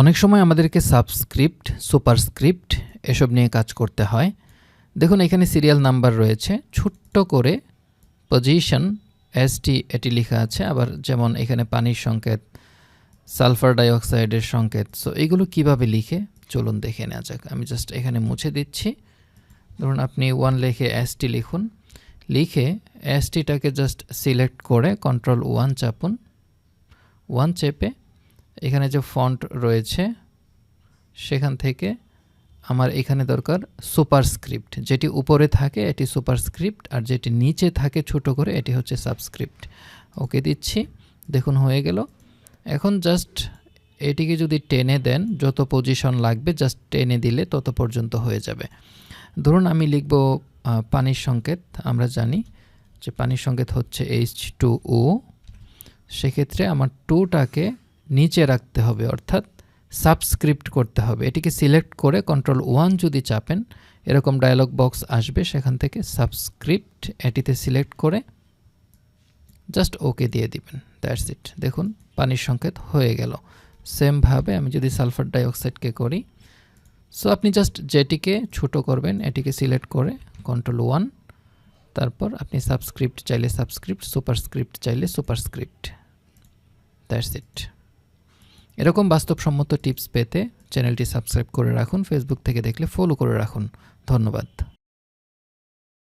অনেক সময় আমাদেরকে সাবস্ক্রিপ্ট সুপারস্ক্রিপ্ট এসব নিয়ে কাজ করতে হয়। দেখুন, এখানে সিরিয়াল নাম্বার রয়েছে। ছোট্ট করে পজিশন এসটি এটি লেখা আছে। আবার যেমন এখানে পানির সংকেত সালফার ডাইঅক্সাইডের সংকেত। সো এগুলো কীভাবে লিখে? চলুন দেখে নেওয়া যাক। আমি জাস্ট এখানে মুছে দিচ্ছি। ধরুন, আপনি ওয়ান লিখে এসটি লিখুন। লিখে এসটিটাকে জাস্ট সিলেক্ট করে কন্ট্রোল ওয়ান চাপুন। ওয়ান চেপে এখানে যে ফন্ট রয়েছে, সেখান থেকে আমার এখানে দরকার সুপারস্ক্রিপ্ট যেটি উপরে থাকে, এটি সুপারস্ক্রিপ্ট আর যেটি নিচে থাকে ছোট করে, এটি হচ্ছে সাবস্ক্রিপ্ট ওকে, দিচ্ছি। দেখুন, হয়ে গেল। এখন জাস্ট এটিকে যদি টেনে দেন, যত পজিশন লাগবে জাস্ট টেনে দিলে তত পর্যন্ত হয়ে যাবে। ধরুন, আমি লিখব পানির সংকেত। আমরা জানি যে পানির সংকেত হচ্ছে এইচ টু ও সেক্ষেত্রে আমার টুটাকে নিচে রাখতে হবে, অর্থাৎ সাবস্ক্রিপ্ট করতে হবে। এটিকে সিলেক্ট করে কন্ট্রোল ওয়ান যদি চাপেন, এরকম ডায়লগ বক্স আসবে সেখান থেকে সাবস্ক্রিপ্ট এটিতে সিলেক্ট করে জাস্ট ওকে দিয়ে দিবেন। দ্যাটস ইট দেখুন, পানির সংকেত হয়ে গেল। সেমভাবে আমি যদি সালফার ডাইঅক্সাইডকে করি সো আপনি জাস্ট যেটিকে ছোট করবেন, এটিকে সিলেক্ট করে কন্ট্রোল ওয়ান তারপর আপনি সাবস্ক্রিপ্ট চাইলে সাবস্ক্রিপ্ট সুপারস্ক্রিপ্ট চাইলে সুপারস্ক্রিপ্ট দ্যাটস ইট এরকম বাস্তবসম্মত টিপস পেতে চ্যানেলটি সাবস্ক্রাইব করে রাখুন ফেসবুক থেকে দেখলে ফলো করে রাখুন। ধন্যবাদ।